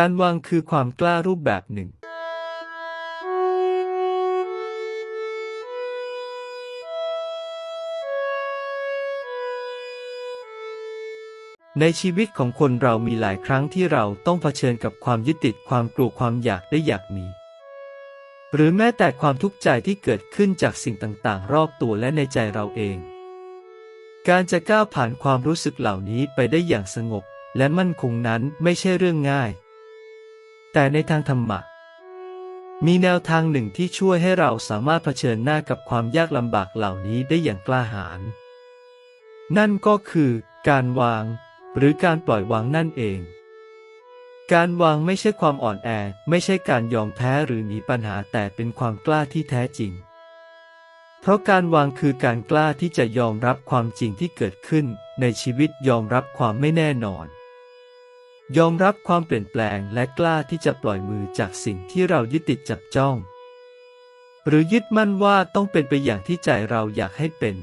การวางคือความกล้ารูปแบบหนึ่งในชีวิตของคนเรามีหลายครั้งที่เราต้องเผชิญกับความยึดติดความกลัวความอยากได้อยากมี หรือแม้แต่ความทุกข์ใจที่เกิดขึ้นจากสิ่งต่างๆ รอบตัวและในใจเราเอง การจะก้าวผ่านความรู้สึกเหล่านี้ไปได้อย่างสงบ และมั่นคงนั้นไม่ใช่เรื่องง่าย แต่ในทางธรรมะ มีแนวทางหนึ่งที่ช่วยให้เราสามารถเผชิญหน้ากับความยากลำบากเหล่านี้ได้อย่างกล้าหาญ นั่นก็คือการวาง หรือการปล่อยวางนั่นเอง การวางไม่ใช่ความอ่อนแอ ไม่ใช่การยอมแพ้หรือหนีปัญหาแต่เป็นความกล้าที่แท้จริง เพราะการวางคือการกล้าที่จะยอมรับความจริงที่เกิดขึ้นในชีวิตยอมรับความไม่แน่นอน ยอมรับความเปลี่ยนแปลงและกล้าที่จะปล่อยมือจากสิ่งที่เรายึดติดจับจ้อง หรือยึดมั่นว่าต้องเป็นไปอย่างที่ใจเราอยากให้เป็น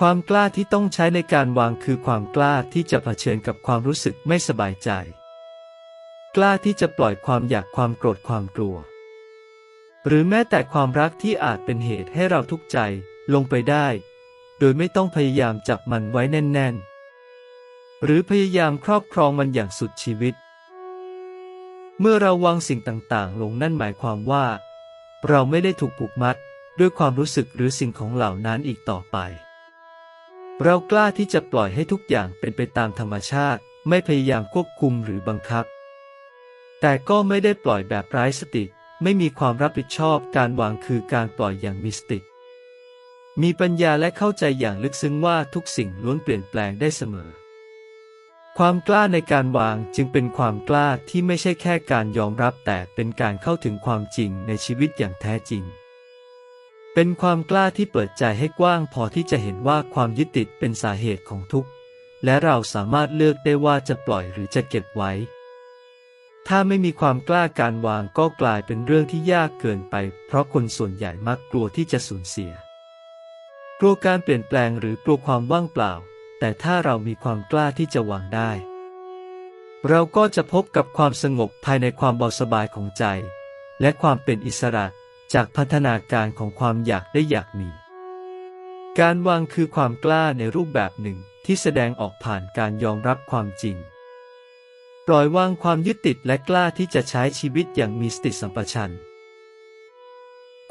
ความกล้าที่ต้องใช้ในการวางคือความกล้าที่จะเผชิญกับความรู้สึกไม่สบายใจ กล้าที่จะปล่อยความอยากความโกรธความกลัว หรือแม้แต่ความรักที่อาจเป็นเหตุให้เราทุกข์ใจลงไปได้ โดยไม่ต้องพยายามจับมันไว้แน่น ๆ หรือพยายามครอบครองมันอย่างสุดชีวิต เมื่อเราวางสิ่งต่างๆ ลงนั่นหมายความว่า เราไม่ได้ถูกผูกมัดด้วยความรู้สึกหรือสิ่งของเหล่านั้นอีกต่อไป เรากล้าที่จะปล่อยให้ทุกอย่างเป็นไปตามธรรมชาติ ไม่พยายามควบคุมหรือบังคับ แต่ก็ไม่ได้ปล่อยแบบไร้สติ ไม่มีความรับผิดชอบการวางคือการปล่อยอย่างมีสติ มีปัญญาและเข้าใจอย่างลึกซึ้งว่าทุกสิ่งล้วนเปลี่ยนแปลงได้เสมอ ความกล้าในการวางจึงเป็นความกล้าที่ไม่ใช่แค่การยอมรับแต่เป็นการเข้าถึงความจริงในชีวิตอย่างแท้จริง เป็นความกล้าที่เปิดใจให้กว้างพอที่จะเห็นว่าความยึดติดเป็นสาเหตุของทุกข์ และเราสามารถเลือกได้ว่าจะปล่อยหรือจะเก็บไว้ ถ้าไม่มีความกล้าการวางก็กลายเป็นเรื่องที่ยากเกินไป เพราะคนส่วนใหญ่มักกลัวที่จะสูญเสีย กลัวการเปลี่ยนแปลงหรือกลัวความว่างเปล่า แต่ถ้าเรามีความกล้าที่จะวางได้ เราก็จะพบกับความสงบภายในความเบาสบายของใจ และความเป็นอิสระจากพัฒนาการของความอยากได้อยากมี การวางคือความกล้าในรูปแบบหนึ่งที่แสดงออกผ่านการยอมรับความจริง ปล่อยวางความยึดติดและกล้าที่จะใช้ชีวิตอย่างมีสติสัมปชัญญะ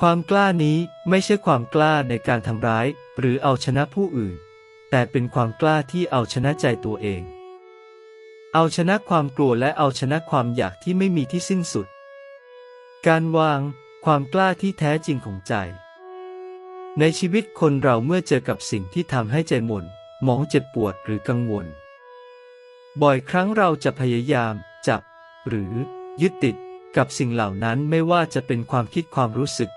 ความกล้านี้ไม่ใช่ความกล้าในการทำร้าย หรือเอาชนะผู้อื่น แต่เป็นความกล้าที่เอาชนะใจตัวเอง เอาชนะความกลัวและเอาชนะความอยากที่ไม่มีที่สิ้นสุด การวางความกล้าที่แท้จริงของใจ ในชีวิตคนเราเมื่อเจอกับสิ่งที่ทำให้ใจหม่นมองเจ็บปวดหรือกังวล บ่อยครั้งเราจะพยายาม จับ หรือ ยึดติดกับสิ่งเหล่านั้นไม่ว่าจะเป็นความคิดความรู้สึก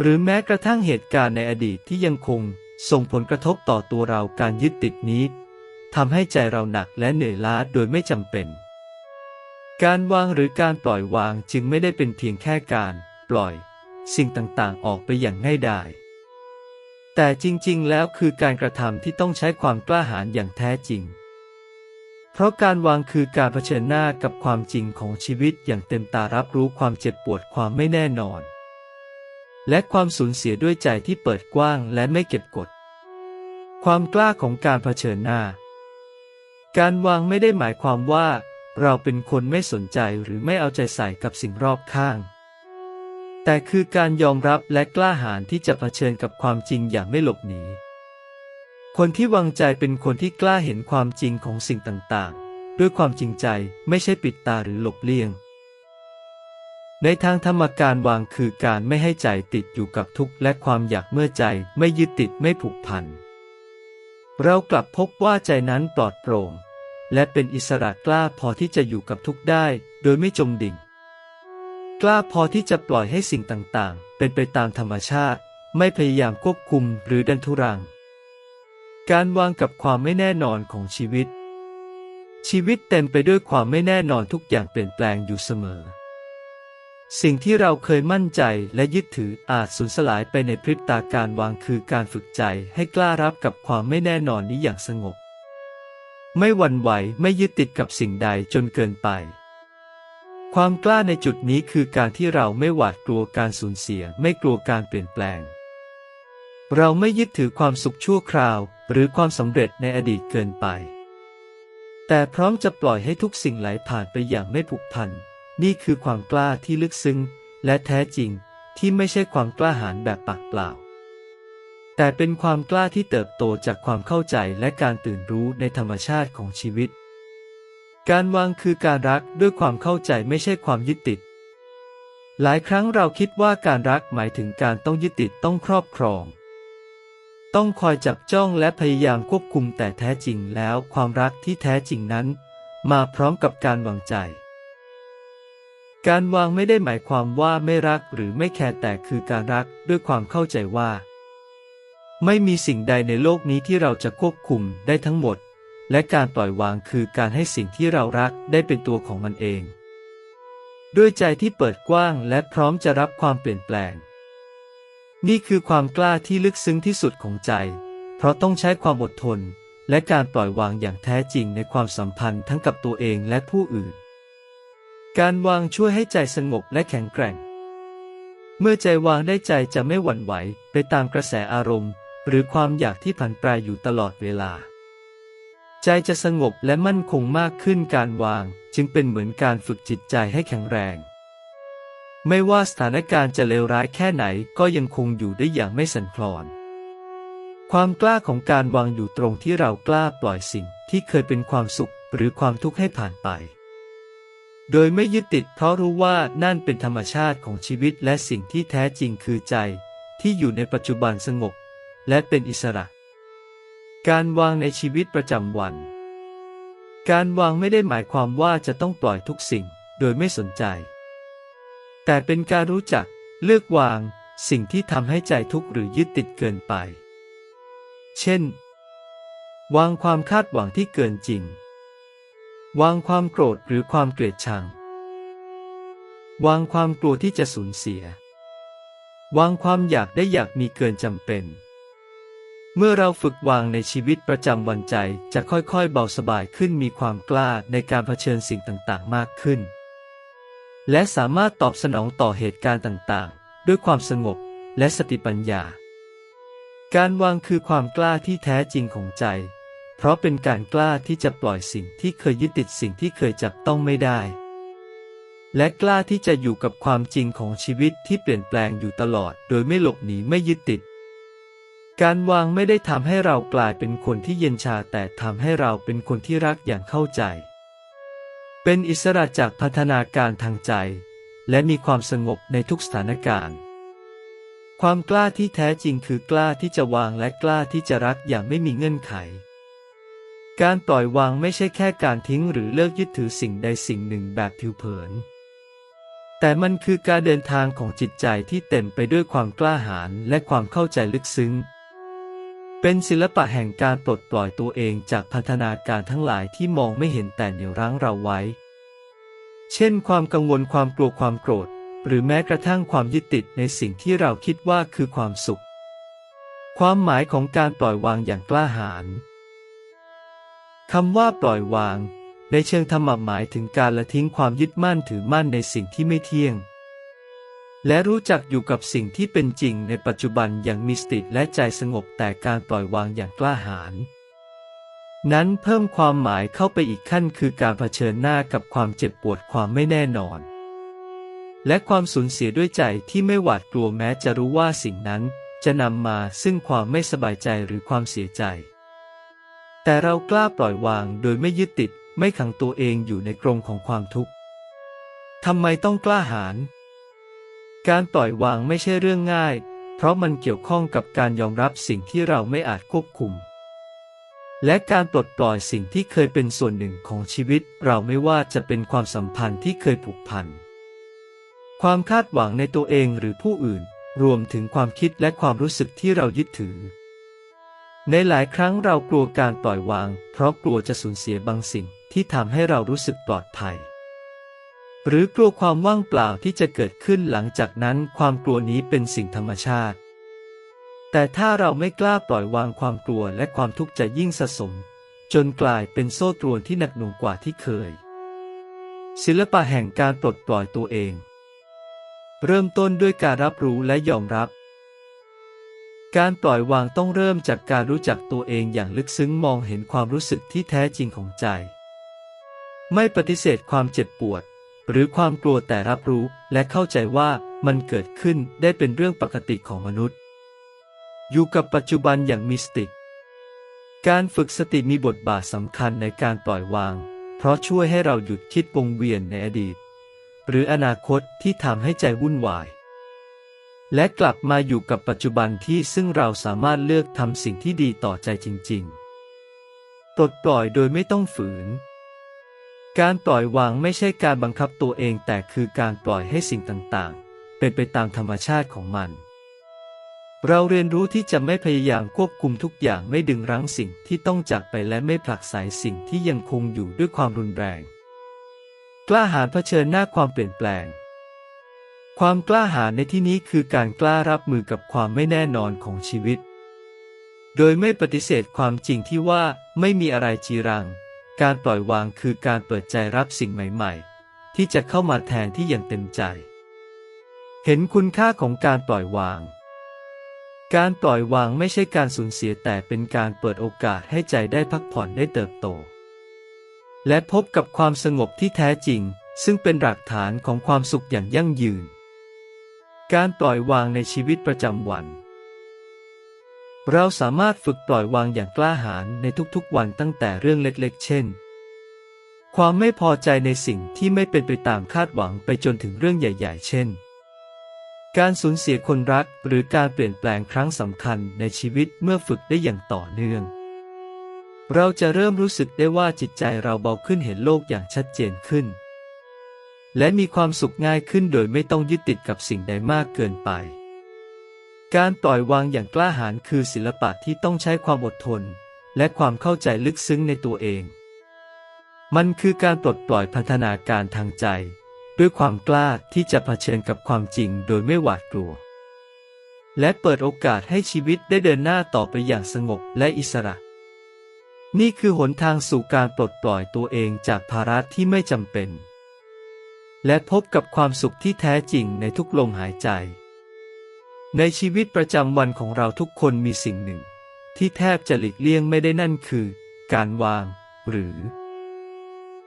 หรือแม้กระทั่งเหตุการณ์ในอดีตที่ยังคง ส่งผลกระทบต่อตัวเราการยึดติดนี้ทำให้ใจเราหนักและเหนื่อยล้าโดยไม่จำเป็น การวางหรือการปล่อยวางจึงไม่ได้เป็นเพียงแค่การปล่อย สิ่งต่างๆ ออกไปอย่างง่ายดายแต่จริงๆ แล้วคือการกระทำที่ต้องใช้ความกล้าหาญอย่างแท้จริง เพราะการวางคือการเผชิญหน้ากับความจริงของชีวิตอย่างเต็มตารับรู้ความเจ็บปวดความไม่แน่นอน และความสูญเสียด้วยใจที่เปิดกว้างและไม่เก็บกด ความกล้าของการเผชิญหน้า การวางไม่ได้หมายความว่า เราเป็นคนไม่สนใจหรือไม่เอาใจใส่กับสิ่งรอบข้าง แต่คือการยอมรับและกล้าหาญที่จะเผชิญกับความจริงอย่างไม่หลบหนี คนที่วางใจเป็นคนที่กล้าเห็นความจริงของสิ่งต่างๆ ด้วยความจริงใจไม่ใช่ปิดตาหรือหลบเลี่ยง ในทางธรรมการวางคือการไม่ให้ใจติดอยู่กับทุกข์และความอยากเมื่อใจไม่ยึดติดไม่ผูกพัน เรากลับพบว่าใจนั้นปลอดโปร่ง และเป็นอิสระกล้าพอที่จะอยู่กับทุกข์ได้ โดยไม่จมดิ่ง กล้าพอที่จะปล่อยให้สิ่งต่างๆ เป็นไปตามธรรมชาติ ไม่พยายามควบคุมหรือดันทุรัง การวางกับความไม่แน่นอนของชีวิต ชีวิตเต็มไปด้วยความไม่แน่นอนทุกอย่างเปลี่ยนแปลงอยู่เสมอ สิ่งที่เราเคยมั่นใจและยึดถืออาจสูญสลายไปในพริบตาการวางคือการฝึกใจให้กล้ารับกับความไม่แน่นอนนี้อย่างสงบ ไม่หวั่นไหวไม่ยึดติดกับสิ่งใดจนเกินไป ความกล้าในจุดนี้คือการที่เราไม่หวาดกลัวการสูญเสีย ไม่กลัวการเปลี่ยนแปลง เราไม่ยึดถือความสุขชั่วคราว หรือความสำเร็จในอดีตเกินไป แต่พร้อมจะปล่อยให้ทุกสิ่งไหลผ่านไปอย่างไม่ผูกพัน นี่คือความกล้าที่ลึกซึ้งและแท้จริงที่ไม่ใช่ความกล้าหาญแบบปากเปล่า แต่เป็นความกล้าที่เติบโตจากความเข้าใจและการตื่นรู้ในธรรมชาติของชีวิต การวางคือการรักด้วยความเข้าใจไม่ใช่ความยึดติด หลายครั้งเราคิดว่าการรักหมายถึงการต้องยึดติดต้องครอบครอง ต้องคอยจับจ้องและพยายามควบคุมแต่แท้จริงแล้วความรักที่แท้จริงนั้น มาพร้อมกับการวางใจ การวางไม่ได้หมายความว่าไม่รักหรือไม่แคร์แต่คือการรักด้วยความเข้าใจว่า ไม่มีสิ่งใดในโลกนี้ที่เราจะควบคุมได้ทั้งหมด และการปล่อยวางคือการให้สิ่งที่เรารักได้เป็นตัวของมันเอง ด้วยใจที่เปิดกว้างและพร้อมจะรับความเปลี่ยนแปลง นี่คือความกล้าที่ลึกซึ้งที่สุดของใจ เพราะต้องใช้ความอดทน และการปล่อยวางอย่างแท้จริงในความสัมพันธ์ทั้งกับตัวเองและผู้อื่น การวางช่วยให้ใจสงบและแข็งแกร่ง เมื่อใจวางได้ใจจะไม่หวั่นไหวไปตามกระแสอารมณ์ หรือความอยากที่ผันแปรอยู่ตลอดเวลา ใจจะสงบและมั่นคงมากขึ้นการวางจึงเป็นเหมือนการฝึกจิตใจให้แข็งแรง ไม่ว่าสถานการณ์จะเลวร้ายแค่ไหนก็ยังคงอยู่ได้อย่างไม่สั่นคลอน ความกล้าของการวางอยู่ตรงที่เรากล้าปล่อยสิ่งที่เคยเป็นความสุขหรือความทุกข์ให้ผ่านไป โดยไม่ยึดติดเพราะรู้ว่านั่นเป็นธรรมชาติของชีวิตและสิ่งที่แท้จริงคือใจ ที่อยู่ในปัจจุบันสงบ และเป็นอิสระ การวางในชีวิตประจำวัน การวางไม่ได้หมายความว่าจะต้องปล่อยทุกสิ่งโดยไม่สนใจ แต่เป็นการรู้จักเลือกวางสิ่งที่ทำให้ใจทุกข์หรือยึดติดเกินไป เช่น วางความคาดหวังที่เกินจริง วางความโกรธหรือความเกลียดชัง วางความกลัวที่จะสูญเสีย วางความอยากได้อยากมีเกินจำเป็น เมื่อเราฝึกวางในชีวิตประจำวันใจจะค่อยๆ เบาสบายขึ้นมีความกล้าในการเผชิญสิ่งต่างๆ มากขึ้น และสามารถตอบสนองต่อเหตุการณ์ต่างๆ ด้วยความสงบและสติปัญญา การวางคือความกล้าที่แท้จริงของใจ เพราะเป็นการกล้าที่จะปล่อยสิ่งที่เคยยึดติดสิ่งที่เคยจับต้องไม่ได้ และกล้าที่จะอยู่กับความจริงของชีวิตที่เปลี่ยนแปลงอยู่ตลอด โดยไม่หลบหนีไม่ยึดติด การวางไม่ได้ทำให้เรากลายเป็นคนที่เย็นชาแต่ทำให้เราเป็นคนที่รักอย่างเข้าใจ เป็นอิสระจากพัฒนาการทางใจ และมีความสงบในทุกสถานการณ์ความกล้าที่แท้จริงคือกล้าที่จะวางและกล้าที่จะรักอย่างไม่มีเงื่อนไข การปล่อยวางไม่ใช่แค่การทิ้งหรือเลิกยึดถือสิ่งใดสิ่งหนึ่งแบบผิวเผิน แต่มันคือการเดินทางของจิตใจที่เต็มไปด้วยความกล้าหาญและความเข้าใจลึกซึ้ง เป็นศิลปะแห่งการปลดปล่อยตัวเองจากพันธนาการทั้งหลายที่มองไม่เห็นแต่เหนี่ยวรั้งเราไว้ เช่น ความกังวลความกลัวความโกรธ หรือแม้กระทั่งความยึดติดในสิ่งที่เราคิดว่าคือความสุข ความหมายของการปล่อยวางอย่างกล้าหาญ คำว่าปล่อยวาง ในเชิงธรรมะหมายถึงการละทิ้งความยึดมั่นถือมั่นในสิ่งที่ไม่เที่ยง และรู้จักอยู่กับสิ่งที่เป็นจริงในปัจจุบันอย่างมีสติและใจสงบแต่การปล่อยวางอย่างกล้าหาญนั้นเพิ่มความหมายเข้าไปอีกขั้นคือการเผชิญหน้ากับความเจ็บปวดความไม่แน่นอน และความสูญเสียด้วยใจที่ไม่หวาดกลัวแม้จะรู้ว่าสิ่งนั้นจะนำมาซึ่งความไม่สบายใจหรือความเสียใจ แต่เรากล้าปล่อยวางโดยไม่ยึดติด ไม่ขังตัวเองอยู่ในกรงของความทุกข์ทำไมต้องกล้าหาญการปล่อยวางไม่ใช่เรื่องง่าย เพราะมันเกี่ยวข้องกับการยอมรับสิ่งที่เราไม่อาจควบคุม และการปลดปล่อยสิ่งที่เคยเป็นส่วนหนึ่งของชีวิต เราไม่ว่าจะเป็นความสัมพันธ์ที่เคยผูกพัน ความคาดหวังในตัวเองหรือผู้อื่น รวมถึงความคิดและความรู้สึกที่เรายึดถือ ในหลายครั้งเรากลัวการปล่อยวาง เพราะกลัวจะสูญเสียบางสิ่งที่ทำให้เรารู้สึกปลอดภัย หรือกลัวความว่างเปล่าที่จะเกิดขึ้นหลังจากนั้นความกลัวนี้เป็นสิ่งธรรมชาติ แต่ถ้าเราไม่กล้าปล่อยวางความกลัวและความทุกข์จะยิ่งสะสม จนกลายเป็นโซ่ตรวนที่หนักหน่วงกว่าที่เคย ศิลปะแห่งการปลดปล่อยตัวเอง เริ่มต้นด้วยการรับรู้และยอมรับ การปล่อยวางต้องเริ่มจากการรู้จักตัวเองอย่างลึกซึ้งมองเห็นความรู้สึกที่แท้จริงของใจ ไม่ปฏิเสธความเจ็บปวด หรือความกลัวแต่รับรู้และเข้าใจว่ามันเกิดขึ้นได้เป็นเรื่องปกติของมนุษย์ อยู่กับปัจจุบันอย่างมีสติ การฝึกสติมีบทบาทสำคัญในการปล่อยวาง เพราะช่วยให้เราหยุดคิดวงเวียนในอดีต หรืออนาคตที่ทำให้ใจวุ่นวาย และกลับมาอยู่กับปัจจุบันที่ซึ่งเราสามารถเลือกทำสิ่งที่ดีต่อใจจริงๆปลดปล่อยโดยไม่ต้องฝืน การปล่อยวางไม่ใช่การบังคับตัวเองแต่คือการปล่อยให้สิ่งต่างๆ เป็นไปตามธรรมชาติของมัน เราเรียนรู้ที่จะไม่พยายามควบคุมทุกอย่างไม่ดึงรั้งสิ่งที่ต้องจากไปและไม่ผลักไสสิ่งที่ยังคงอยู่ด้วยความรุนแรง กล้าหาญเผชิญหน้าความเปลี่ยนแปลง ความกล้าหาญในที่นี้คือการกล้ารับมือกับความไม่แน่นอนของชีวิต โดยไม่ปฏิเสธความจริงที่ว่าไม่มีอะไรจีรัง การปล่อยวางคือการเปิดใจรับสิ่งใหม่ๆ ที่จะเข้ามาแทนที่อย่างเต็มใจ เห็นคุณค่าของการปล่อยวาง การปล่อยวางไม่ใช่การสูญเสียแต่เป็นการเปิดโอกาสให้ใจได้พักผ่อนได้เติบโต และพบกับความสงบที่แท้จริง ซึ่งเป็นหลักฐานของความสุขอย่างยั่งยืน การปล่อยวางในชีวิตประจำวัน เราสามารถฝึกปล่อยวางอย่างกล้าหาญในทุกๆวันตั้งแต่เรื่องเล็กๆ เช่น ความไม่พอใจในสิ่งที่ไม่เป็นไปตามคาดหวังไปจนถึงเรื่องใหญ่ ๆ เช่น การสูญเสียคนรักหรือการเปลี่ยนแปลงครั้งสำคัญในชีวิตเมื่อฝึกได้อย่างต่อเนื่อง เราจะเริ่มรู้สึกได้ว่าจิตใจเราเบาขึ้นเห็นโลกอย่างชัดเจนขึ้น และมีความสุขง่ายขึ้นโดยไม่ต้องยึดติดกับสิ่งใดมากเกินไป การปล่อยวางอย่างกล้าหาญคือศิลปะที่ต้องใช้ความอดทน และความเข้าใจลึกซึ้งในตัวเอง มันคือการปลดปล่อยพันธนาการทางใจ ด้วยความกล้าที่จะเผชิญกับความจริงโดยไม่หวาดกลัว และเปิดโอกาสให้ชีวิตได้เดินหน้าต่อไปอย่างสงบและอิสระ นี่คือหนทางสู่การปลดปล่อยตัวเองจากภาระที่ไม่จำเป็น และพบกับความสุขที่แท้จริงในทุกลมหายใจ ในชีวิตประจำวันของเราทุกคนมีสิ่งหนึ่ง ที่แทบจะหลีกเลี่ยงไม่ได้นั่นคือ การวาง หรือ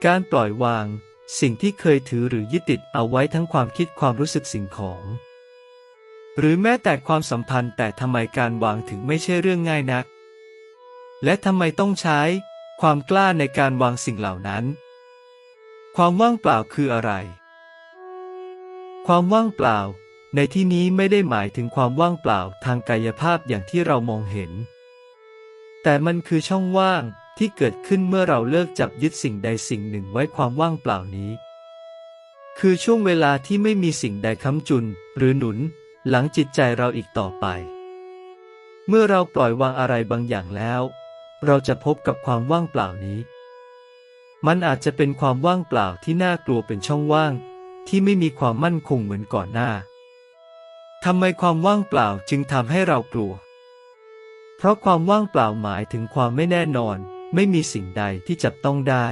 การปล่อยวาง สิ่งที่เคยถือหรือยึดติดเอาไว้ทั้งความคิดความรู้สึกสิ่งของ หรือแม้แต่ความสัมพันธ์แต่ทำไมการวางถึงไม่ใช่เรื่องง่ายนัก และทำไมต้องใช้ ความกล้าในการวางสิ่งเหล่านั้น ความว่างเปล่าคืออะไร ความว่างเปล่า ในที่นี้ไม่ได้หมายถึงความว่างเปล่าทางกายภาพอย่างที่เรามองเห็น แต่มันคือช่องว่างที่เกิดขึ้นเมื่อเราเลิกจับยึดสิ่งใดสิ่งหนึ่งไว้ความว่างเปล่านี้ คือช่วงเวลาที่ไม่มีสิ่งใดค้ำจุน หรือหนุน หลังจิตใจเราอีกต่อไป เมื่อเราปล่อยวางอะไรบางอย่างแล้ว เราจะพบกับความว่างเปล่านี้ มันอาจจะเป็นความว่างเปล่าที่น่ากลัวเป็นช่องว่าง ที่ไม่มีความมั่นคงเหมือนก่อนหน้าทำไมความว่างเปล่าจึงทำให้เรากลัว เพราะความว่างเปล่าหมายถึงความไม่แน่นอน ไม่มีสิ่งใดที่จับต้องได้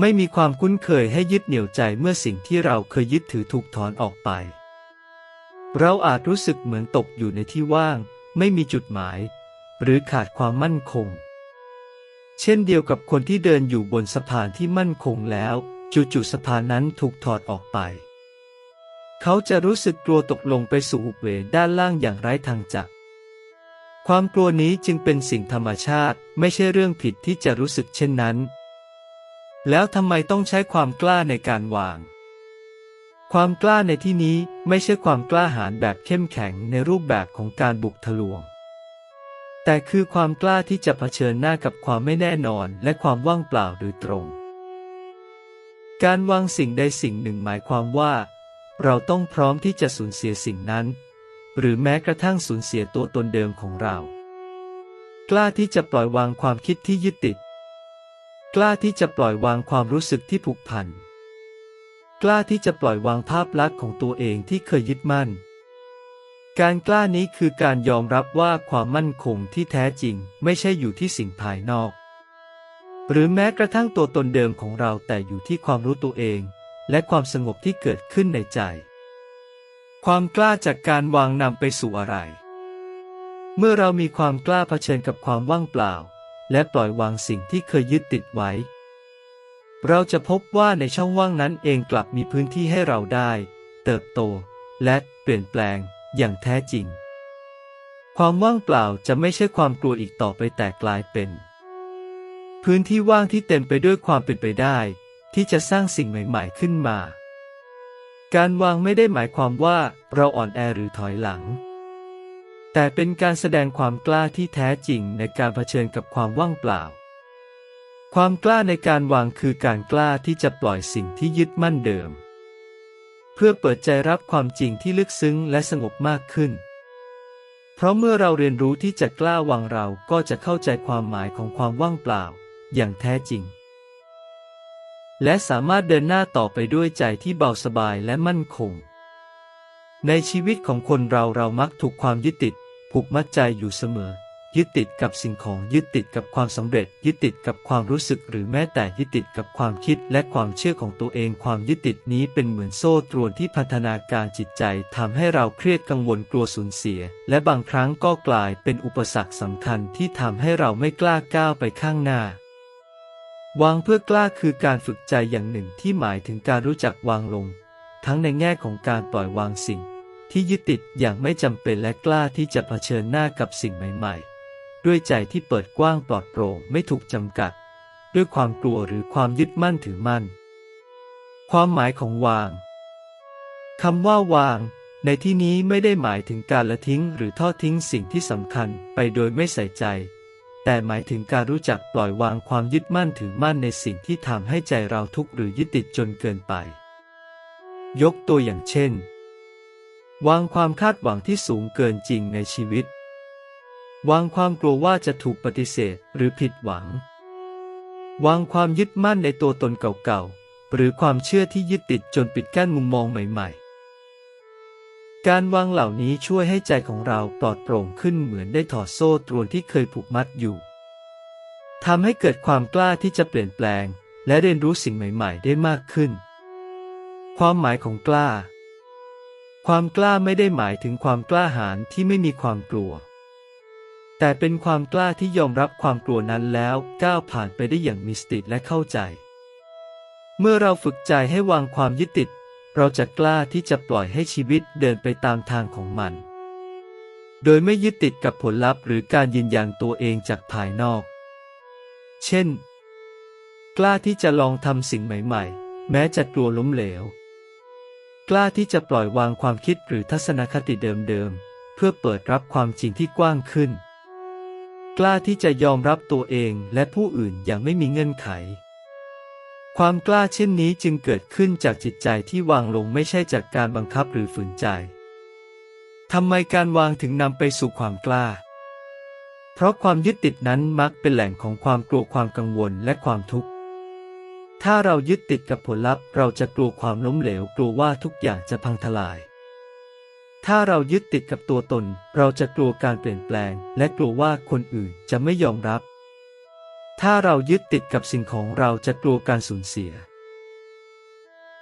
ไม่มีความคุ้นเคยให้ยึดเหนี่ยวใจเมื่อสิ่งที่เราเคยยึดถือถูกถอนออกไป เราอาจรู้สึกเหมือนตกอยู่ในที่ว่าง ไม่มีจุดหมาย หรือขาดความมั่นคง เช่นเดียวกับคนที่เดินอยู่บนสะพานที่มั่นคงแล้ว จู่ๆสะพานนั้นถูกถอดออกไป เขาจะรู้สึกกลัวตกลงไปสู่อุเบกด้านล่างอย่างไร้ทางจักความกลัวนี้จึงเป็นสิ่งธรรมชาติไม่ใช่เรื่องผิดที่จะรู้สึกเช่นนั้น แล้วทำไมต้องใช้ความกล้าในการวาง ความกล้าในที่นี้ไม่ใช่ความกล้าหาญแบบเข้มแข็งในรูปแบบของการบุกทะลวง แต่คือความกล้าที่จะเผชิญหน้ากับความไม่แน่นอนและความว่างเปล่าโดยตรง การวางสิ่งใดสิ่งหนึ่งหมายความว่า เราต้องพร้อมที่จะสูญเสียสิ่งนั้น หรือแม้กระทั่งสูญเสียตัวตนเดิมของเรา กล้าที่จะปล่อยวางความคิดที่ยึดติด กล้าที่จะปล่อยวางความรู้สึกที่ผูกพัน กล้าที่จะปล่อยวางภาพลักษณ์ของตัวเองที่เคยยึดมั่น การกล้านี้คือการยอมรับว่าความมั่นคงที่แท้จริงไม่ใช่อยู่ที่สิ่งภายนอก หรือแม้กระทั่งตัวตนเดิมของเราแต่อยู่ที่ความรู้ตัวเอง และความสงบที่เกิดขึ้นในใจ ความกล้าจากการวางนำไปสู่อะไร เมื่อเรามีความกล้าเผชิญกับความว่างเปล่า และปล่อยวางสิ่งที่เคยยึดติดไว้ เราจะพบว่าในช่องว่างนั้นเองกลับมีพื้นที่ให้เราได้ เติบโต และเปลี่ยนแปลงอย่างแท้จริง ความว่างเปล่าจะไม่ใช่ความกลัวอีกต่อไปแต่กลายเป็น พื้นที่ว่างที่เต็มไปด้วยความเป็นไปได้ ที่จะสร้างสิ่งใหม่ ๆ ขึ้นมา การวางไม่ได้หมายความว่าเราอ่อนแอหรือถอยหลัง แต่เป็นการแสดงความกล้าที่แท้จริงในการเผชิญกับความว่างเปล่า ความกล้าในการวางคือการกล้าที่จะปล่อยสิ่งที่ยึดมั่นเดิม เพื่อเปิดใจรับความจริงที่ลึกซึ้งและสงบมากขึ้นเพราะเมื่อเราเรียนรู้ที่จะกล้าวางเราก็จะเข้าใจความหมายของความว่างเปล่า อย่างแท้จริง และสามารถเดินหน้าต่อไปด้วยใจที่เบาสบายและมั่นคง ในชีวิตของคนเราเรามักถูกความยึดติด ผูกมัดใจอยู่เสมอ ยึดติดกับสิ่งของยึดติดกับความสำเร็จ ยึดติดกับความรู้สึกหรือแม้แต่ยึดติดกับความคิดและความเชื่อของตัวเอง ความยึดติดนี้เป็นเหมือนโซ่ตรวนที่พัฒนาการจิตใจทำให้เราเครียดกังวลกลัวสูญเสีย และบางครั้งก็กลายเป็นอุปสรรคสำคัญที่ทำให้เราไม่กล้าก้าวไปข้างหน้า วางเพื่อกล้าคือการฝึกใจอย่างหนึ่งที่หมายถึงการรู้จักวางลง ทั้งในแง่ของการปล่อยวางสิ่ง ที่ยึดติดอย่างไม่จำเป็นและกล้าที่จะเผชิญหน้ากับสิ่งใหม่ ๆ ด้วยใจที่เปิดกว้างปลอดโปร่งไม่ถูกจำกัด ด้วยความกลัวหรือความยึดมั่นถือมั่น ความหมายของวางคำว่าวาง ในที่นี้ไม่ได้หมายถึงการละทิ้งหรือทอดทิ้งสิ่งที่สำคัญไปโดยไม่ใส่ใจ แต่หมายถึงการรู้จักปล่อยวางความยึดมั่นถือมั่นในสิ่งที่ทำให้ใจเราทุกข์หรือยึดติดจนเกินไป ยกตัวอย่างเช่น วางความคาดหวังที่สูงเกินจริงในชีวิต วางความกลัวว่าจะถูกปฏิเสธหรือผิดหวัง วางความยึดมั่นในตัวตนเก่าๆหรือความเชื่อที่ยึดติดจนปิดกั้นมุมมองใหม่ ๆ การวางเหล่านี้ช่วยให้ใจของเราปลอดโปร่งขึ้นเหมือนได้ถอดโซ่ตรวนที่เคยผูกมัดอยู่ทำให้เกิดความกล้าที่จะเปลี่ยนแปลง และเรียนรู้สิ่งใหม่ ๆ ได้มากขึ้น ความหมายของกล้า ความกล้าไม่ได้หมายถึงความกล้าหาญที่ไม่มีความกลัว แต่เป็นความกล้าที่ยอมรับความกลัวนั้นแล้วก้าวผ่านไปได้อย่างมีสติและเข้าใจ เมื่อเราฝึกใจให้วางความยึดติด เราจะกล้าที่จะปล่อยให้ชีวิตเดินไปตามทางของมัน โดยไม่ยึดติดกับผลลัพธ์หรือการยืนยันตัวเองจากภายนอก เช่น กล้าที่จะลองทำสิ่งใหม่ๆ แม้จะกลัวล้มเหลว กล้าที่จะปล่อยวางความคิดหรือทัศนคติเดิมๆ เพื่อเปิดรับความจริงที่กว้างขึ้น กล้าที่จะยอมรับตัวเองและผู้อื่นอย่างไม่มีเงื่อนไข ความกล้าเช่นนี้จึงเกิดขึ้นจากจิตใจที่วางลงไม่ใช่จากการบังคับหรือฝืนใจ ทำไมการวางถึงนำไปสู่ความกล้า เพราะความยึดติดนั้นมักเป็นแหล่งของความกลัวความกังวลและความทุกข์ ถ้าเรายึดติดกับผลลัพธ์เราจะกลัวความล้มเหลวกลัวว่าทุกอย่างจะพังทลาย ถ้าเรายึดติดกับตัวตน เราจะกลัวการเปลี่ยนแปลง และกลัวว่าคนอื่นจะไม่ยอมรับ ถ้าเรายึดติดกับสิ่งของเราจะกลัวการสูญเสีย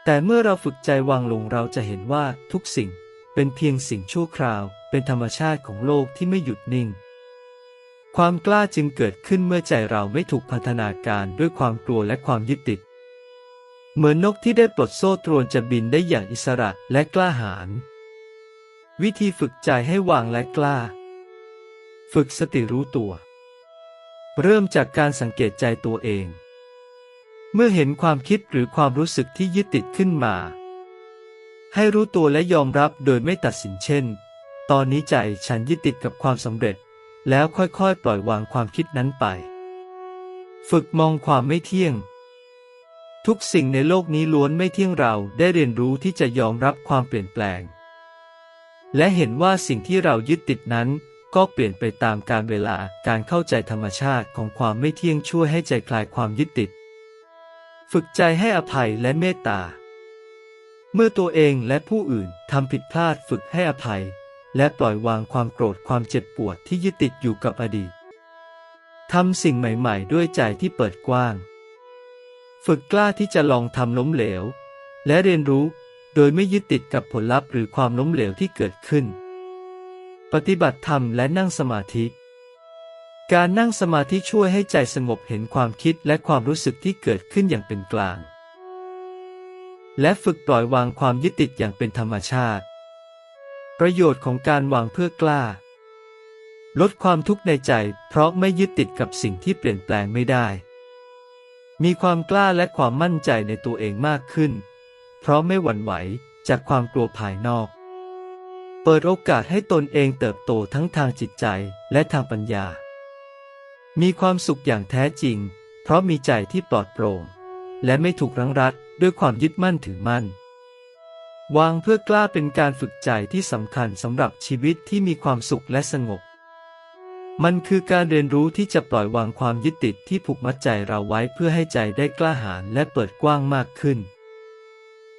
แต่เมื่อเราฝึกใจวางลงเราจะเห็นว่าทุกสิ่งเป็นเพียงสิ่งชั่วคราว เป็นธรรมชาติของโลกที่ไม่หยุดนิ่ง ความกล้าจึงเกิดขึ้นเมื่อใจเราไม่ถูกพัฒนาการด้วยความกลัวและความยึดติด เหมือนนกที่ได้ปลดโซ่ตรวนจะบินได้อย่างอิสระและกล้าหาญ วิธีฝึกใจให้วางและกล้า ฝึกสติรู้ตัว เริ่มจากการสังเกตใจตัวเอง เมื่อเห็นความคิดหรือความรู้สึกที่ยึดติดขึ้นมา ให้รู้ตัวและยอมรับโดยไม่ตัดสินเช่น ตอนนี้ใจฉันยึดติดกับความสำเร็จ แล้วค่อยๆ ปล่อยวางความคิดนั้นไป ฝึกมองความไม่เที่ยง ทุกสิ่งในโลกนี้ล้วนไม่เที่ยงเราได้เรียนรู้ที่จะยอมรับความเปลี่ยนแปลง และเห็นว่าสิ่งที่เรายึดติดนั้น ก็เปลี่ยนไปตามกาลเวลาการเข้าใจธรรมชาติของความไม่เที่ยงช่วยให้ใจคลายความยึดติด ฝึกใจให้อภัยและเมตตา เมื่อตัวเองและผู้อื่นทำผิดพลาดฝึกให้อภัย และปล่อยวางความโกรธความเจ็บปวดที่ยึดติดอยู่กับอดีตทำสิ่งใหม่ๆ ด้วยใจที่เปิดกว้าง ฝึกกล้าที่จะลองทำล้มเหลว และเรียนรู้โดยไม่ยึดติดกับผลลัพธ์หรือความล้มเหลวที่เกิดขึ้น ปฏิบัติธรรมและนั่งสมาธิ การนั่งสมาธิช่วยให้ใจสงบเห็นความคิดและความรู้สึกที่เกิดขึ้นอย่างเป็นกลาง และฝึกปล่อยวางความยึดติดอย่างเป็นธรรมชาติ ประโยชน์ของการวางเพื่อกล้า ลดความทุกข์ในใจ เพราะไม่ยึดติดกับสิ่งที่เปลี่ยนแปลงไม่ได้ มีความกล้าและความมั่นใจในตัวเองมากขึ้น เพราะไม่หวั่นไหวจากความกลัวภายนอก เปิดโอกาสให้ตนเองเติบโตทั้งทางจิตใจและทางปัญญา มีความสุขอย่างแท้จริง เพราะมีใจที่ปลอดโปร่ง และไม่ถูกรังรัดด้วยความยึดมั่นถือมั่น วางเพื่อกล้าเป็นการฝึกใจที่สำคัญสำหรับชีวิตที่มีความสุขและสงบ มันคือการเรียนรู้ที่จะปล่อยวางความยึดติดที่ผูกมัดใจเราไว้เพื่อให้ใจได้กล้าหาญและเปิดกว้างมากขึ้น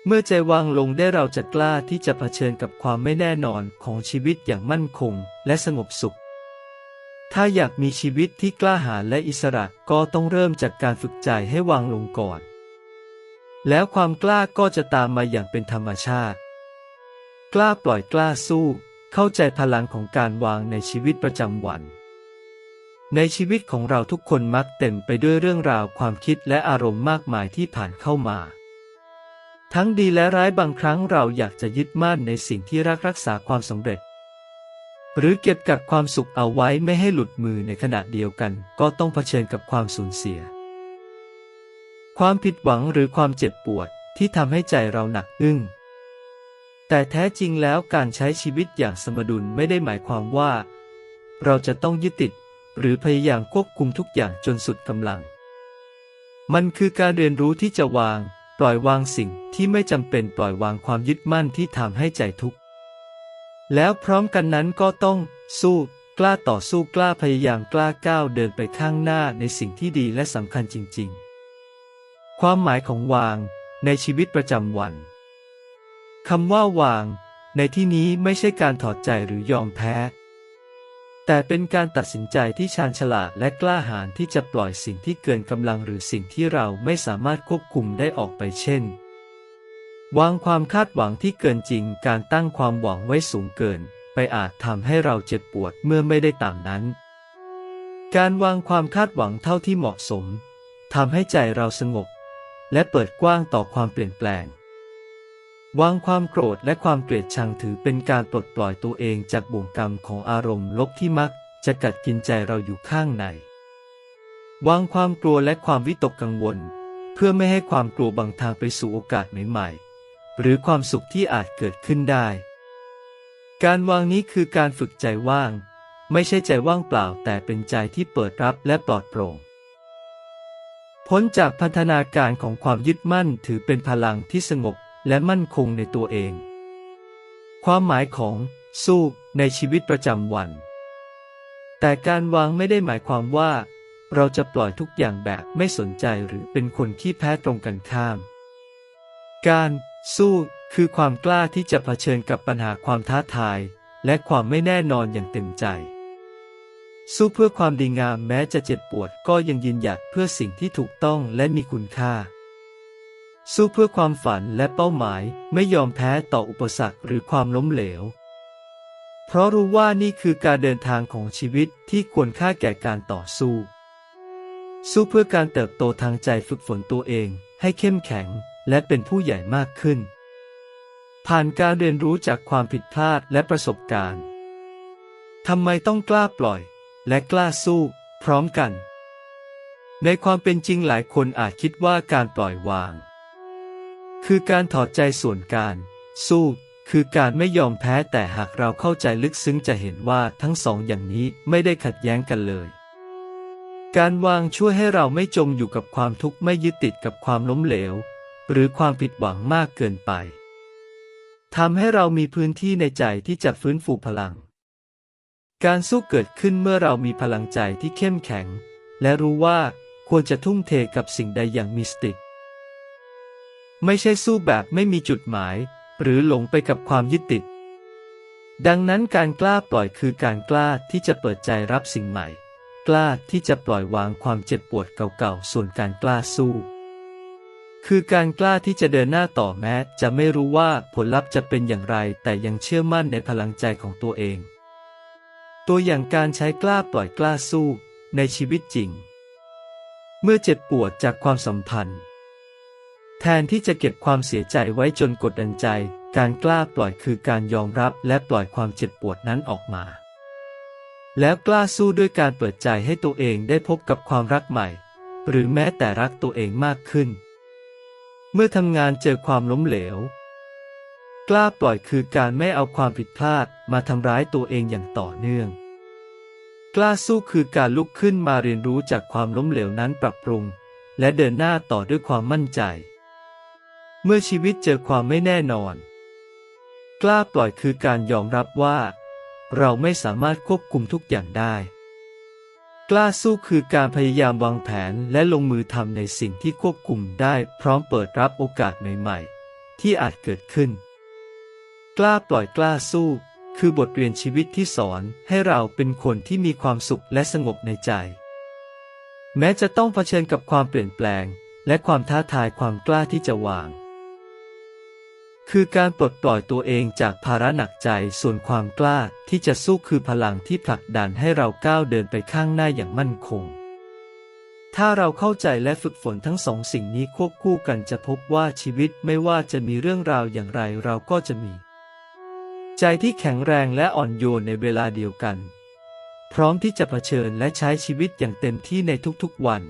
เมื่อใจวางลงได้เราจะกล้าที่จะเผชิญกับความไม่แน่นอนของชีวิตอย่างมั่นคงและสงบสุข ถ้าอยากมีชีวิตที่กล้าหาญและอิสระก็ต้องเริ่มจากการฝึกใจให้วางลงก่อน แล้วความกล้าก็จะตามมาอย่างเป็นธรรมชาติ กล้าปล่อยกล้าสู้ เข้าใจพลังของการวางในชีวิตประจำวัน ในชีวิตของเราทุกคนมักเต็มไปด้วยเรื่องราวความคิดและอารมณ์มากมายที่ผ่านเข้ามา ทั้งดีและร้ายบางครั้งเราอยากจะยึดมั่นในสิ่งที่รักรักษาความสำเร็จ หรือเก็บกักความสุขเอาไว้ไม่ให้หลุดมือในขณะเดียวกัน ก็ต้องเผชิญกับความสูญเสีย ความผิดหวังหรือความเจ็บปวดที่ทำให้ใจเราหนักอึ้งแต่แท้จริงแล้วการใช้ชีวิตอย่างสมดุลไม่ได้หมายความว่า เราจะต้องยึดติด หรือพยายามควบคุมทุกอย่างจนสุดกำลัง มันคือการเรียนรู้ที่จะวาง ล่อยวางสิ่งที่ไม่จำเป็นปล่อยวางความยึดมั่นที่ทำให้ใจทุกข์แล้วพร้อมกันนั้นก็ต้อง สู้ กล้าต่อสู้กล้าพยายามกล้าก้าวเดินไปข้างหน้าในสิ่งที่ดีและสำคัญจริง ๆ ความหมายของวางในชีวิตประจำวันคำว่าวาง ในที่นี้ไม่ใช่การถอดใจหรือยอมแพ้ แต่เป็นการตัดสินใจที่ชาญฉลาดและกล้าหาญที่จะปล่อยสิ่งที่เกินกำลังหรือสิ่งที่เราไม่สามารถควบคุมได้ออกไปเช่น วางความคาดหวังที่เกินจริง การตั้งความหวังไว้สูงเกิน ไปอาจทำให้เราเจ็บปวดเมื่อไม่ได้ตามนั้น การวางความคาดหวังเท่าที่เหมาะสมทำให้ใจเราสงบ และเปิดกว้างต่อความเปลี่ยนแปลง วางความโกรธและความเกลียดชังถือเป็นการปลดปล่อยตัวเองจากบ่วงกรรมของอารมณ์ลบที่มักจะกัดกินใจเราอยู่ข้างใน วางความกลัวและความวิตกกังวล เพื่อไม่ให้ความกลัวบังทางไปสู่โอกาสใหม่ๆ หรือความสุขที่อาจเกิดขึ้นได้ การวางนี้คือการฝึกใจว่าง ไม่ใช่ใจว่างเปล่าแต่เป็นใจที่เปิดรับและปลอดโปร่งพ้นจากพันธนาการของความยึดมั่นถือเป็นพลังที่สงบ และมั่นคงในตัวเอง ความหมายของสู้ในชีวิตประจำวัน แต่การวางไม่ได้หมายความว่า เราจะปล่อยทุกอย่างแบบไม่สนใจหรือเป็นคนขี้แพ้ตรงกันข้าม การสู้คือความกล้าที่จะเผชิญกับปัญหาความท้าทาย และความไม่แน่นอนอย่างเต็มใจ สู้เพื่อความดีงามแม้จะเจ็บปวดก็ยังยืนหยัดเพื่อสิ่งที่ถูกต้องและมีคุณค่า สู้เพื่อความฝันและเป้าหมายไม่ยอมแพ้ต่ออุปสรรคหรือความล้มเหลว เพราะรู้ว่านี่คือการเดินทางของชีวิตที่ควรค่าแก่การต่อสู้ สู้เพื่อการเติบโตทางใจฝึกฝนตัวเอง ให้เข้มแข็งและเป็นผู้ใหญ่มากขึ้น ผ่านการเรียนรู้จากความผิดพลาดและประสบการณ์ทำไมต้องกล้าปล่อย และกล้าสู้ พร้อมกัน ในความเป็นจริงหลายคนอาจคิดว่าการปล่อยวาง คือการถอดใจส่วนการ สู้ คือการไม่ยอมแพ้แต่หากเราเข้าใจลึกซึ้งจะเห็นว่าทั้งสองอย่างนี้ไม่ได้ขัดแย้งกันเลย การวางช่วยให้เราไม่จมอยู่กับความทุกข์ไม่ยึดติดกับความล้มเหลว หรือความผิดหวังมากเกินไปทำให้เรามีพื้นที่ในใจที่จะฟื้นฟูพลัง การสู้เกิดขึ้นเมื่อเรามีพลังใจที่เข้มแข็ง และรู้ว่าควรจะทุ่มเทกับสิ่งใดอย่างมีสติ ไม่ใช่สู้แบบไม่มีจุดหมาย หรือหลงไปกับความยึดติด ดังนั้นการกล้าปล่อยคือการกล้าที่จะเปิดใจรับสิ่งใหม่ กล้าที่จะปล่อยวางความเจ็บปวดเก่าๆ ส่วนการกล้าสู้ คือการกล้าที่จะเดินหน้าต่อแม้ จะไม่รู้ว่าผลลัพธ์จะเป็นอย่างไร แต่ยังเชื่อมั่นในพลังใจของตัวเอง ตัวอย่างการใช้กล้าปล่อยกล้าสู้ในชีวิตจริง เมื่อเจ็บปวดจากความสัมพันธ์ แทนที่จะเก็บความเสียใจไว้จนกดดันใจ การกล้าปล่อยคือการยอมรับและปล่อยความเจ็บปวดนั้นออกมา แล้วกล้าสู้ด้วยการเปิดใจให้ตัวเองได้พบกับความรักใหม่ หรือแม้แต่รักตัวเองมากขึ้น เมื่อทำงานเจอความล้มเหลว กล้าปล่อยคือการไม่เอาความผิดพลาดมาทำร้ายตัวเองอย่างต่อเนื่อง กล้าสู้คือการลุกขึ้นมาเรียนรู้จากความล้มเหลวนั้นปรับปรุง และเดินหน้าต่อด้วยความมั่นใจ เมื่อชีวิตเจอความไม่แน่นอน กล้าปล่อยคือการยอมรับว่า เราไม่สามารถควบคุมทุกอย่างได้ กล้าสู้คือการพยายามวางแผนและลงมือทำในสิ่งที่ควบคุมได้พร้อมเปิดรับโอกาสใหม่ๆ ที่อาจเกิดขึ้น กล้าปล่อยกล้าสู้ คือบทเรียนชีวิตที่สอนให้เราเป็นคนที่มีความสุขและสงบในใจ แม้จะต้องเผชิญกับความเปลี่ยนแปลง และความท้าทายความกล้าที่จะวาง คือการปลดปล่อยตัวเองจากภาระหนักใจส่วนความกล้าที่จะสู้คือพลังที่ผลักดันให้เราก้าวเดินไปข้างหน้าอย่างมั่นคง ถ้าเราเข้าใจและฝึกฝนทั้งสองสิ่งนี้ควบคู่กันจะพบว่าชีวิตไม่ว่าจะมีเรื่องราวอย่างไรเราก็จะมี ใจที่แข็งแรงและอ่อนโยนในเวลาเดียวกัน พร้อมที่จะเผชิญและใช้ชีวิตอย่างเต็มที่ในทุกๆวัน